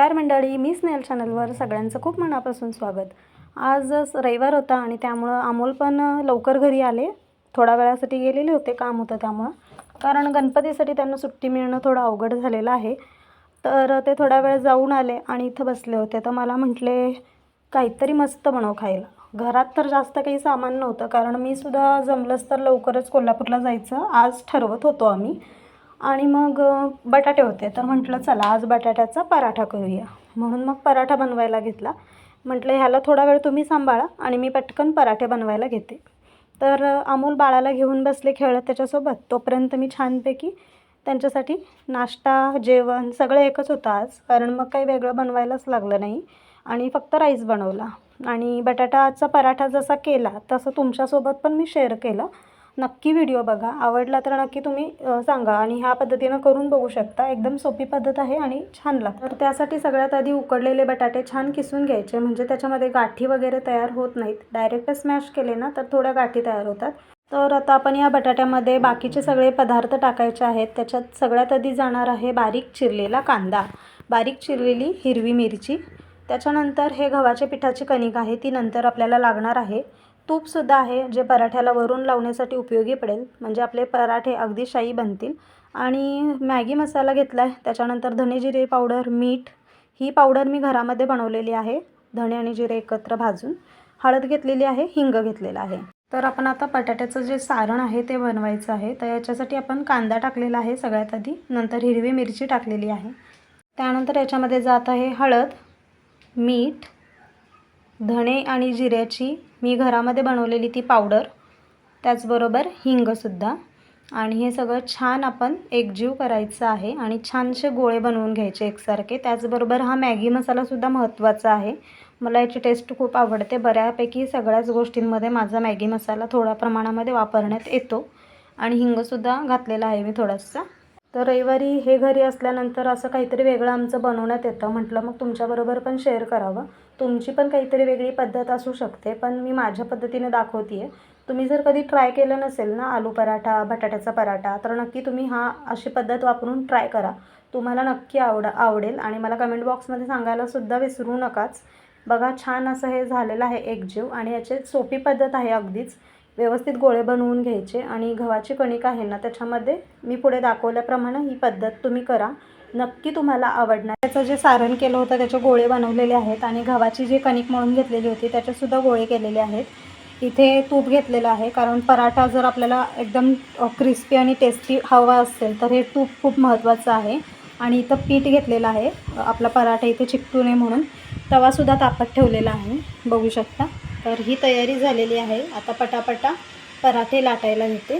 नमस्कार मंडळी मी स्नेल चॅनलवर सगळ्यांचं खूप मनापासून स्वागत. आज रविवार होता आणि त्यामुळं अमोल पण लवकर घरी आले. थोड्या वेळासाठी गेलेले होते काम होतं त्यामुळं. कारण गणपतीसाठी त्यांना सुट्टी मिळणं थोडं अवघड झालेलं आहे. तर ते थोड्या वेळ जाऊन आले आणि इथं बसले होते. तर मला म्हटले काहीतरी मस्त बनव खायला. घरात तर जास्त काही सामान नव्हतं. कारण मी सुद्धा जमलंच तर लवकरच कोल्हापूरला जायचं. आज ठरवत होतो आम्ही. आणि मग बटाटे होते. तर म्हटलं चला आज बटाट्याचा पराठा करूया. म्हणून मग पराठा बनवायला घेतला. म्हटलं ह्याला थोडा वेळ तुम्ही सांभाळा आणि मी पटकन पराठे बनवायला घेते. तर अमोल बाळाला घेऊन बसले खेळत त्याच्यासोबत. तोपर्यंत मी छानपैकी त्यांच्यासाठी नाश्ता जेवण सगळं एकच होतं आज. कारण मग काही वेगळं बनवायलाच लागलं नाही आणि फक्त राईस बनवला. आणि बटाटाचा पराठा जसा केला तसं तुमच्यासोबत पण मी शेअर केलं. नक्की व्हिडिओ बघा. आवडला तर नक्की तुम्ही सांगा. आणि ह्या पद्धतीनं करून बघू शकता. एकदम सोपी पद्धत आहे आणि छान लागतं. तर त्यासाठी सगळ्यात आधी उकडलेले बटाटे छान किसून घ्यायचे. म्हणजे त्याच्यामध्ये गाठी वगैरे तयार होत नाहीत. डायरेक्ट स्मॅश केले ना तर थोड्या गाठी तयार होतात. तर आता आपण या बटाट्यामध्ये बाकीचे सगळे पदार्थ टाकायचे आहेत. त्याच्यात सगळ्यात आधी जाणार आहे बारीक चिरलेला कांदा. बारीक चिरलेली हिरवी मिरची. त्याच्यानंतर हे गव्हाच्या पिठाची कणिक आहे. ती नंतर आपल्याला लागणार आहे. तूपसुद्धा आहे जे पराठ्याला वरून लावण्यासाठी उपयोगी पडेल. म्हणजे आपले पराठे अगदी शाई बनतील. आणि मॅगी मसाला घेतला आहे त्याच्यानंतर धने जिरे पावडर मीठ. ही पावडर मी घरामध्ये बनवलेली आहे. धणे आणि जिरे एकत्र भाजून. हळद घेतलेली आहे हिंग घेतलेला आहे. तर आपण आता बटाट्याचं जे सारण आहे ते बनवायचं आहे. तर याच्यासाठी आपण कांदा टाकलेला आहे सगळ्यात आधी. नंतर हिरवी मिरची टाकलेली आहे. त्यानंतर याच्यामध्ये जात आहे हळद मीठ धणे आणि जिऱ्याची मी घरामध्ये बनवलेली ती पावडर त्याचबरोबर हिंगसुद्धा आणि हे सगळं छान आपण एकजीव करायचं आहे आणि छानसे गोळे बनवून घ्यायचे एकसारखे. त्याचबरोबर हा मॅगी मसालासुद्धा महत्त्वाचा आहे. मला याची टेस्ट खूप आवडते. बऱ्यापैकी सगळ्याच गोष्टींमध्ये माझा मॅगी मसाला थोड्या प्रमाणामध्ये वापरण्यात येतो. आणि हिंगसुद्धा घातलेला आहे मी थोडासा. तर रविवारी हे घरी असल्यानंतर असं काहीतरी वेगळं आमचं बनवण्यात येतं. म्हटलं मग तुमच्याबरोबर पण शेअर करावं. तुमची पण काहीतरी वेगळी पद्धत असू शकते पण मी माझ्या पद्धतीने दाखवते आहे तुम्ही जर कधी ट्राय केलं नसेल ना आलू पराठा बटाट्याचा पराठा तर नक्की तुम्ही हा अशी पद्धत वापरून ट्राय करा. तुम्हाला नक्की आवड आवडेल आणि मला कमेंट बॉक्समध्ये सांगायला सुद्धा विसरू नकाच. बघा छान असं हे झालेलं आहे एकजीव आणि याची सोपी पद्धत आहे अगदीच. व्यवस्थित गोळे बनवून घ्यायचे आणि गव्हाची कणिक आहे ना त्याच्यामध्ये मी पुढे दाखवल्याप्रमाणे ही पद्धत तुम्ही करा. नक्की तुम्हाला आवडणार. त्याचं जे सारण केलं होतं त्याचे गोळे बनवलेले आहेत आणि गव्हाची जी कणिक मळून घेतलेली होती त्याचेसुद्धा गोळे केलेले आहेत. इथे तूप घेतलेलं आहे कारण पराठा जर आपल्याला एकदम क्रिस्पी आणि टेस्टी हवा असेल तर हे तूप खूप महत्त्वाचं आहे. आणि इथं पीठ घेतलेलं आहे आपला पराठा इथे चिकटू नये म्हणून. तवासुद्धा तापत ठेवलेला आहे. बघू शकता. तर ही तयारी झालेली आहे. आता पटापटा पराठे लाटायला घेते.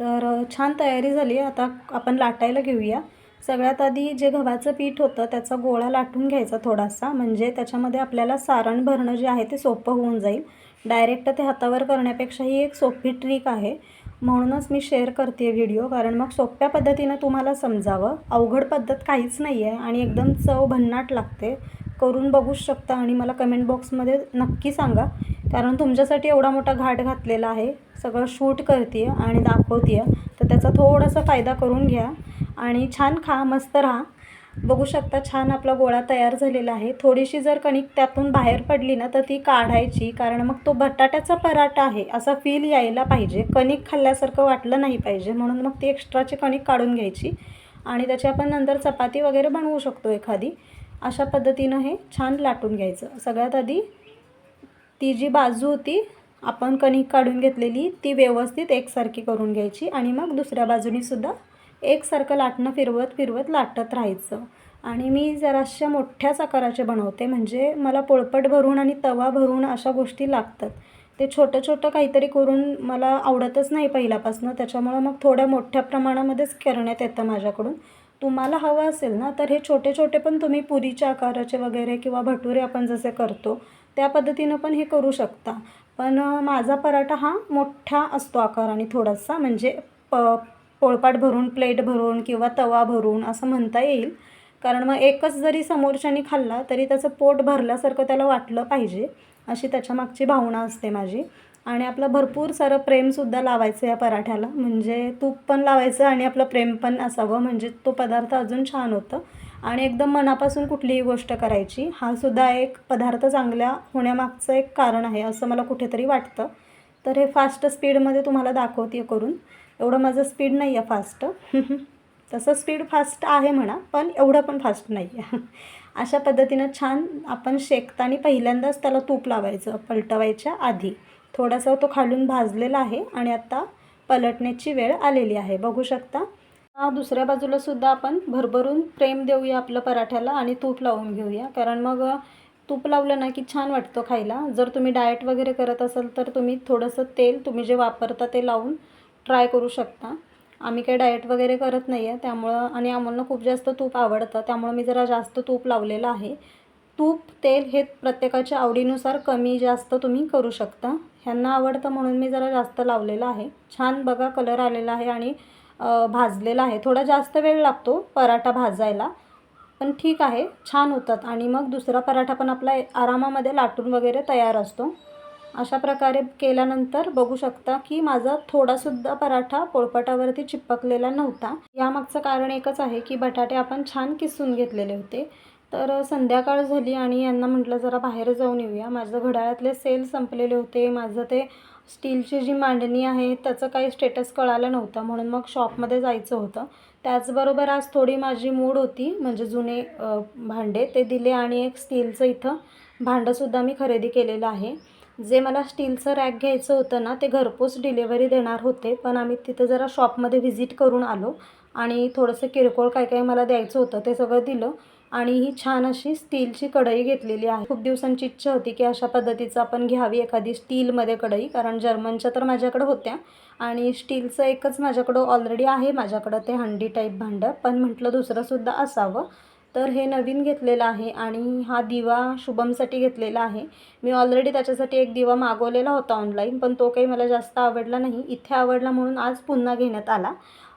तर छान तयारी झाली आहे. आता आपण लाटायला घेऊया. सगळ्यात आधी जे गव्हाचं पीठ होतं त्याचा गोळा लाटून घ्यायचा थोडासा. म्हणजे त्याच्यामध्ये आपल्याला सारण भरणं जे आहे ते सोपं होऊन जाईल. डायरेक्ट ते हातावर करण्यापेक्षा ही एक सोपी ट्रिक आहे. म्हणूनच मी शेअर करते व्हिडिओ. कारण मग सोप्या पद्धतीनं तुम्हाला समजावं. अवघड पद्धत काहीच नाही आहे आणि एकदम चव भन्नाट लागते. करून बघूच शकता आणि मला कमेंट बॉक्समध्ये नक्की सांगा. कारण तुमच्यासाठी एवढा मोठा घाट घातलेला आहे. सगळं शूट करते आणि दाखवते तर त्याचा थोडासा फायदा करून घ्या. आणि छान खा मस्त राहा. बघू शकता छान आपला गोळा तयार झालेला आहे. थोडीशी जर कणिक त्यातून बाहेर पडली ना तर ती काढायची. कारण मग तो बटाट्याचा पराठा आहे. असा फील यायला पाहिजे. कणिक खाल्ल्यासारखं वाटलं नाही पाहिजे. म्हणून मग ती एक्स्ट्राची कणिक काढून घ्यायची. आणि त्याची आपण नंतर चपाती वगैरे बनवू शकतो एखादी. अशा पद्धतीनं हे छान लाटून घ्यायचं. सगळ्यात आधी ती जी बाजू होती आपण कणिक काढून घेतलेली ती व्यवस्थित एकसारखी करून घ्यायची आणि मग दुसऱ्या बाजूनीसुद्धा एकसारखं लाटणं फिरवत फिरवत लाटत राहायचं. आणि मी जराशा मोठ्याच आकाराचे बनवते म्हणजे मला पोळपट भरून आणि तवा भरून अशा गोष्टी लागतात. ते छोटं छोटं काहीतरी करून मला आवडतच नाही पहिल्यापासून त्याच्यामुळं मग थोड्या मोठ्या प्रमाणामध्येच करण्यात येतं माझ्याकडून. तुम्हाला हवं असेल ना तर हे छोटे छोटे पण तुम्ही पुरीच्या आकाराचे वगैरे किंवा भटुरे आपण जसे करतो त्या पद्धतीनं पण हे करू शकता. पण माझा पराठा हा मोठा असतो आकाराने थोडासा म्हणजे प पोळपाट भरून प्लेट भरून किंवा तवा भरून असं म्हणता येईल. कारण मग एकच जरी समोरच्याने खाल्ला तरी त्याचं पोट भरल्यासारखं त्याला वाटलं पाहिजे अशी त्याच्यामागची भावना असते माझी. आणि आपलं भरपूर सारं प्रेमसुद्धा लावायचं या पराठ्याला. म्हणजे तूप पण लावायचं आणि आपलं प्रेम पण असावं. म्हणजे तो पदार्थ अजून छान होतं. आणि एकदम मनापासून कुठलीही गोष्ट करायची हा सुद्धा एक पदार्थ चांगल्या होण्यामागचं एक कारण आहे असं मला कुठेतरी वाटतं. तर हे फास्ट स्पीडमध्ये तुम्हाला दाखवते करून. एवढं माझं स्पीड नाही आहे फास्ट. तसं स्पीड फास्ट आहे म्हणा पण एवढं पण फास्ट नाही आहे. अशा पद्धतीनं छान आपण शेकताना पहिल्यांदाच त्याला तूप लावायचं पलटवायच्या आधी. थोडासा तो खालून भाजलेला आहे आणि आता पलटण्याची वेळ आलेली आहे. बघू शकता. दुसऱ्या बाजूला सुद्धा आपण भरभरून प्रेम देऊया आपलं पराठ्याला आणि तूप लावून घेऊया. कारण मग तूप लावलं ना की छान वाटतं खायला. जर तुम्ही डाएट वगैरे करत असाल तर तुम्ही थोडंसं तेल तुम्ही जे वापरता ते लावून ट्राय करू शकता. आम्ही काही डाएट वगैरे करत नाही आहे. त्यामुळं आणि आम्हाला खूप जास्त तूप आवडतं. त्यामुळं मी जरा जास्त तूप लावलेलं आहे. तूप तेल हे प्रत्येकाच्या आवडीनुसार कमी जास्त तुम्ही करू शकता. ह्यांना आवडतं म्हणून मी जरा जास्त लावलेलं आहे. छान बघा कलर आलेला आहे आणि भाजलेला आहे. थोडा जास्त वेळ लागतो पराठा भाजायला पण ठीक आहे. छान होतात. आणि मग दुसरा पराठा पण आपला आरामामध्ये लाटून वगैरे तयार असतो. अशा प्रकारे केल्यानंतर बघू शकता की माझा थोडासुद्धा पराठा पोळपाटावरती चिपकलेला नव्हता. यामागचं कारण एकच आहे की बटाटे आपण छान किसून घेतलेले होते. तर संध्याकाळ झाली आणि यांना म्हटलं जरा बाहेर जाऊन येऊया. माझं घड्याळातले सेल संपलेले होते. माझं ते स्टीलची जी मांडणी आहे त्याचं काही स्टेटस कळालं नव्हतं. म्हणून मग शॉपमध्ये जायचं होतं. त्याचबरोबर आज थोडी माझी मूड होती. म्हणजे जुने भांडे ते दिले आणि एक स्टीलचं इथं भांडंसुद्धा मी खरेदी केलेलं आहे. जे मला स्टीलचं रॅक घ्यायचं होतं ना ते घरपोच डिलेवरी देणार होते. पण आम्ही तिथं जरा शॉपमध्ये व्हिजिट करून आलो आणि थोडंसं किरकोळ काय काय मला द्यायचं होतं ते सगळं दिलं. आणि ही छान अशी स्टीलची कढई घेतलेली आहे. खूप दिवसांची इच्छा होती की अशा पद्धतीचं आपण घ्यावी एखादी स्टीलमध्ये कढई कारण जर्मनच्या तर माझ्याकडं होत्या आणि स्टीलचं एकच माझ्याकडं ऑलरेडी आहे माझ्याकडं ते हंडी टाईप भांडं पण म्हटलं दुसरंसुद्धा असावं. तर हे नवीन घेतलेलं आहे आणि हा दिवा शुभमसाठी घेतलेला आहे. मी ऑलरेडी त्याच्यासाठी एक दिवा मागवलेला होता ऑनलाईन पण तो काही मला जास्त आवडला नाही. इथे आवडला म्हणून आज पुन्हा घेण्यात आला.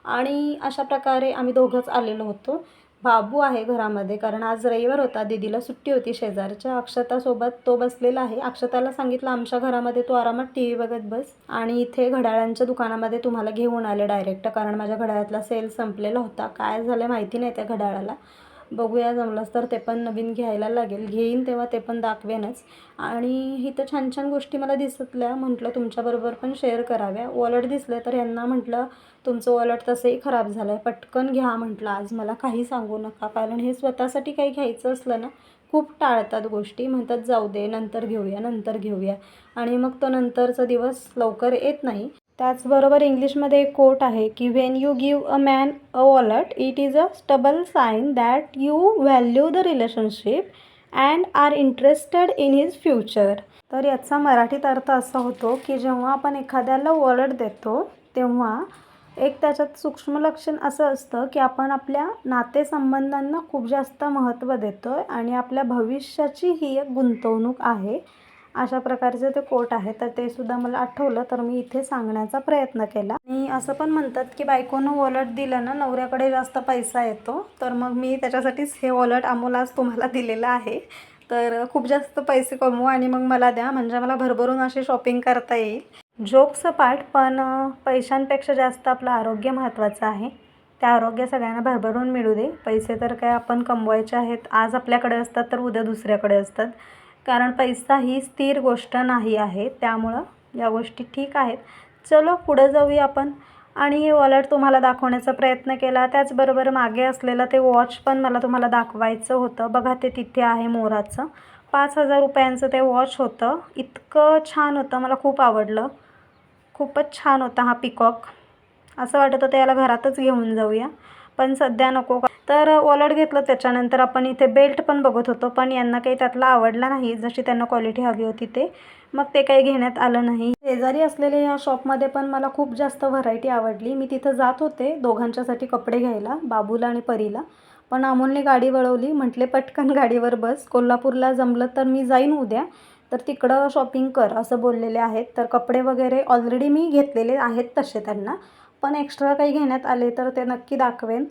आणि अशा प्रकारे आम्ही दोघंच आलेलो होतो. बाबू आहे घरामध्ये. कारण आज रविवार होता. दीदीला सुट्टी होती शेजारच्या. अक्षतासोबत तो बसलेला आहे. अक्षताला सांगितलं आमच्या घरामध्ये तो आरामात टी व्ही बघत बस. आणि इथे घड्याळांच्या दुकानामध्ये तुम्हाला घेऊन आले डायरेक्ट. कारण माझ्या घड्याळातला सेल संपलेला होता. काय झालं माहिती नाही त्या घड्याळाला. बघूया जमलंच तर ते पण नवीन घ्यायला लागेल. घेईन तेव्हा ते पण दाखवेनच. आणि इथं छान छान गोष्टी मला दिसतल्या. म्हटलं तुमच्याबरोबर पण शेअर कराव्या. वॉलेट दिसले तर यांना म्हटलं तुमचं वॉलेट तसंही खराब झालं आहे पटकन घ्या म्हटलं आज. मला काही सांगू नका. कारण हे स्वतःसाठी काही घ्यायचं असलं ना खूप टाळतात गोष्टी. म्हणतात जाऊ दे नंतर घेऊया नंतर घेऊया. आणि मग तो नंतरचा दिवस लवकर येत नाही. त्याचबरोबर इंग्लिशमध्ये एक कोट आहे की when you give a man a wallet it is a subtle sign that you value the relationship and are interested in his future तर याचा मराठीत अर्थ असा होतो की जेव्हा आपण एखाद्याला वॉलेट देतो तेव्हा एक त्याच्यात सूक्ष्म लक्षण असं असतं की आपण आपल्या नातेसंबंधांना खूप जास्त महत्त्व देतो आहे आणि आपल्या भविष्याची ही एक गुंतवणूक आहे. अशा प्रकारचे ते कोट आहे तर ते सुद्धा मला आठवलं तर मी इथे सांगण्याचा प्रयत्न केला. आणि असं पण म्हणतात की बायकोनं वॉलेट दिलं ना नवऱ्याकडे जास्त पैसा येतो. तर मग मी त्याच्यासाठीच हे वॉलेट अमोल आज तुम्हाला दिलेलं आहे. तर खूप जास्त पैसे कमवू आणि मग मला द्या. म्हणजे मला भरभरून अशी शॉपिंग करता येईल. जोक्स पाठ पण पैशांपेक्षा जास्त आपलं आरोग्य महत्त्वाचं आहे. त्या आरोग्य सगळ्यांना भरभरून मिळू दे. पैसे तर काय आपण कमवायचे आहेत. आज आपल्याकडे असतात तर उद्या दुसऱ्याकडे असतात. कारण पैसा ही स्थिर गोष्ट नाही आहे. त्यामुळं या गोष्टी ठीक आहेत. चलो पुढं जाऊया आपण. आणि हे वॉलेट तुम्हाला दाखवण्याचा प्रयत्न केला. त्याचबरोबर मागे असलेलं ते वॉच पण मला तुम्हाला दाखवायचं होतं. बघा ते तिथे आहे मोराचं. पाच हजार रुपयांचं ते वॉच होतं. इतकं छान होतं. मला खूप आवडलं. खूपच छान होता हा पिकॉक. असं वाटत होतं याला घरातच घेऊन जाऊया. पण सध्या नको तर वॉलेट घेतलं त्याच्यानंतर आपण इथे बेल्ट पण बघत होतो पण यांना काही त्यातला आवडला नाही जशी त्यांना क्वालिटी हवी होती ते. मग ते काही घेण्यात आलं नाही. शेजारी असलेल्या ह्या शॉपमध्ये पण मला खूप जास्त व्हरायटी आवडली. मी तिथं जात होते दोघांच्यासाठी कपडे घ्यायला बाबूला आणि परीला. पण अमोलने गाडी वळवली म्हटले पटकन गाडीवर बस. कोल्हापूरला जमलं तर मी जाईन उद्या. तर तिकडं शॉपिंग कर असं बोललेले आहेत. तर कपडे वगैरे ऑलरेडी मी घेतलेले आहेत तसे त्यांना. पण एक्स्ट्रा काही घेण्यात आले तर ते नक्की दाखवेन.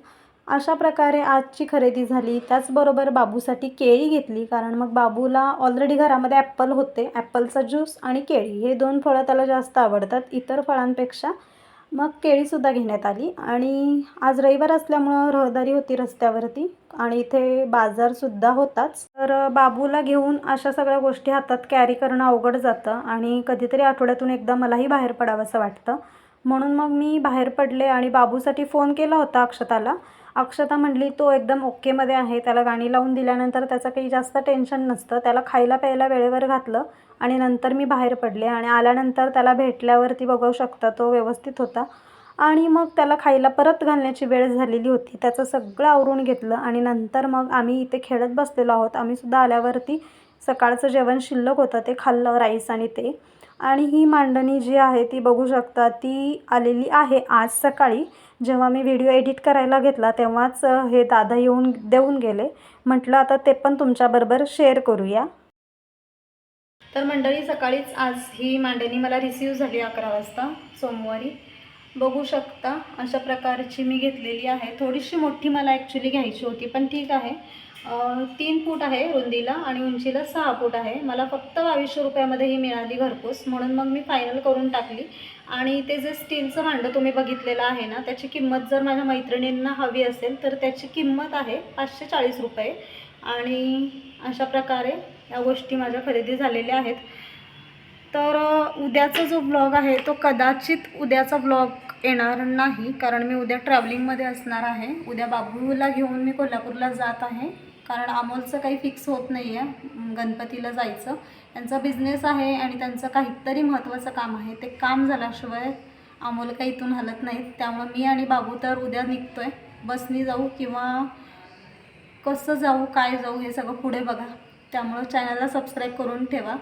अशा प्रकारे आजची खरेदी झाली. त्याचबरोबर बाबूसाठी केळी घेतली. कारण मग बाबूला ऑलरेडी घरामध्ये ॲप्पल होते. ॲप्पलचा ज्यूस आणि केळी हे दोन फळं त्याला जास्त आवडतात. इतर फळांपेक्षा मग केळीसुद्धा घेण्यात आली. आणि आज रविवार असल्यामुळं रहदारी होती रस्त्यावरती आणि इथे बाजारसुद्धा होताच. तर बाबूला घेऊन अशा सगळ्या गोष्टी हातात कॅरी करणं अवघड जातं आणि कधीतरी आठवड्यातून एकदा मलाही बाहेर पडावंसं वाटतं. म्हणून मग मी बाहेर पडले आणि बाबूसाठी फोन केला होता अक्षताला. अक्षता म्हटली तो एकदम ओकेमध्ये आहे त्याला गाणी लावून दिल्यानंतर त्याचं काही जास्त टेन्शन नसतं. त्याला खायला प्यायला वेळेवर घातलं आणि नंतर मी बाहेर पडले आणि आल्यानंतर त्याला भेटल्यावरती बघू शकता तो व्यवस्थित होता. आणि मग त्याला खायला परत घालण्याची वेळ झालेली होती. त्याचं सगळं आवरून घेतलं आणि नंतर मग आम्ही इथे खेळत बसलेलो आहोत. आम्हीसुद्धा आल्यावरती सकाळचं जेवण शिल्लक होतं ते खाल्लं राईस आणि ते. आणि ही मांडणी जी आहे ती बघू शकता ती आलेली आहे आज सकाळी. जेव्हा मी व्हिडिओ एडिट करायला घेतला तेव्हाच हे दादा येऊन देऊन गेले. म्हटलं आता ते पण तुमच्याबरोबर शेअर करूया. तर मंडळी सकाळीच आज ही मांडणी मला रिसीव झाली अकरा वाजता सोमवारी. बघू शकता अशा प्रकारची मी घेतलेली आहे. थोडीशी मोठी मला ॲक्च्युली घ्यायची होती पण ठीक आहे. तीन फूट आहे रुंदीला आणि उंचीला सहा फूट आहे. मला फक्त बावीसशे रुपयामध्ये ही मिळाली घरपोच. म्हणून मग मी फायनल करून टाकली. आणि ते जे स्टीलचं भांडं तुम्ही बघितलेलं आहे ना त्याची किंमत जर माझ्या मैत्रिणींना हवी असेल तर त्याची किंमत आहे पाचशे चाळीस रुपये. आणि अशा प्रकारे या गोष्टी माझ्या खरेदी झालेल्या आहेत. तर उद्याचा जो ब्लॉग आहे तो कदाचित उद्याचा ब्लॉग येणार नाही कारण मी उद्या ट्रॅव्हलिंगमध्ये असणार आहे. उद्या बाबूला घेऊन मी कोल्हापूरला जात आहे. कारण अमोलचं काही फिक्स होत नाही आहे गणपतीला जायचं. त्यांचा बिझनेस आहे आणि त्यांचं काहीतरी महत्त्वाचं काम आहे. ते काम झाल्याशिवाय अमोल काही इथून हलत नाहीत. त्यामुळं मी आणि बाबू तर उद्या निघतो आहे बसनी जाऊ किंवा कसं जाऊ काय जाऊ हे सगळं पुढे बघा. त्यामुळं चॅनलला सबस्क्राईब करून ठेवा.